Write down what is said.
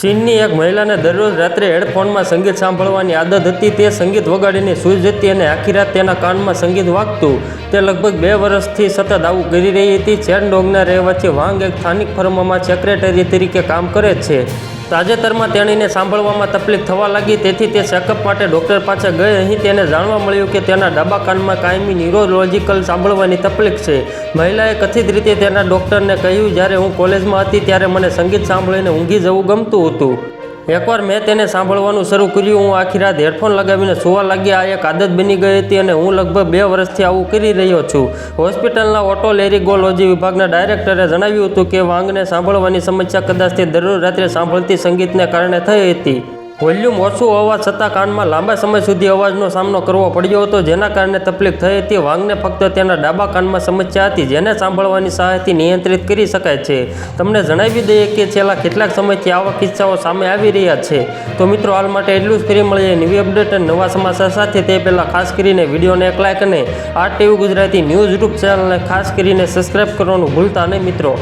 ચીનની એક મહિલાને દરરોજ રાત્રે હેડફોનમાં સંગીત સાંભળવાની આદત હતી. તે સંગીત વગાડીને સૂઈ જતી અને આખી રાત તેના કાનમાં સંગીત વાગતું. તે લગભગ બે વર્ષથી સતત આવું કરી રહી હતી. ચેનડોંગના રહેવાથી વાંગ એક સ્થાનિક ફર્મમાં સેક્રેટરી તરીકે કામ કરે છે. તાજેતરમાં તેણીને સાંભળવામાં તકલીફ થવા લાગી, તેથી તે ચેકઅપ માટે ડૉક્ટર પાસે ગઈ. અહીં તેને જાણવા મળ્યું કે તેના ડાબા કાનમાં કાયમી ન્યુરોલોજિકલ સાંભળવાની તકલીફ છે. મહિલાએ કથિત રીતે તેના ડૉક્ટરને કહ્યું, જ્યારે હું કોલેજમાં હતી ત્યારે મને સંગીત સાંભળીને ઊંઘી જવું ગમતું હતું. એકવાર મેં તેને સાંભળવાનું શરૂ કર્યું, હું આખી રાત હેડફોન લગાવીને સુવા લાગ્યા. આ એક આદત બની ગઈ હતી અને હું લગભગ બે વર્ષથી આવું કરી રહ્યો છું. હોસ્પિટલના ઓટોલેરિગોલોજી વિભાગના ડાયરેક્ટરે જણાવ્યું હતું કે વાંગને સાંભળવાની સમસ્યા કદાચ તે દરરોજ રાત્રે સાંભળતી સંગીતને કારણે થઈ હતી. વોલ્યુમ ઓછું હોવા છતાં કાનમાં લાંબા સમય સુધી અવાજનો સામનો કરવો પડ્યો હતો, જેના કારણે તકલીફ થઈ હતી. વાંગને ફક્ત તેના ડાબા કાનમાં સમસ્યા હતી, જેને સાંભળવાની સહાયથી નિયંત્રિત કરી શકાય છે. તમને જણાવી દઈએ કે છેલ્લા કેટલાક સમયથી આવા કિસ્સાઓ સામે આવી રહ્યા છે. તો મિત્રો, હાલ માટે એટલું જ ફરી મળીએ નવી અપડેટ અને નવા સમાચાર સાથે. તે પહેલાં ખાસ કરીને વિડીયોને એક લાઇક અને આ ટીવી ગુજરાતી ન્યૂઝ યુટ્યુબ ચેનલને ખાસ કરીને સબસ્ક્રાઈબ કરવાનું ભૂલતા નહીં મિત્રો.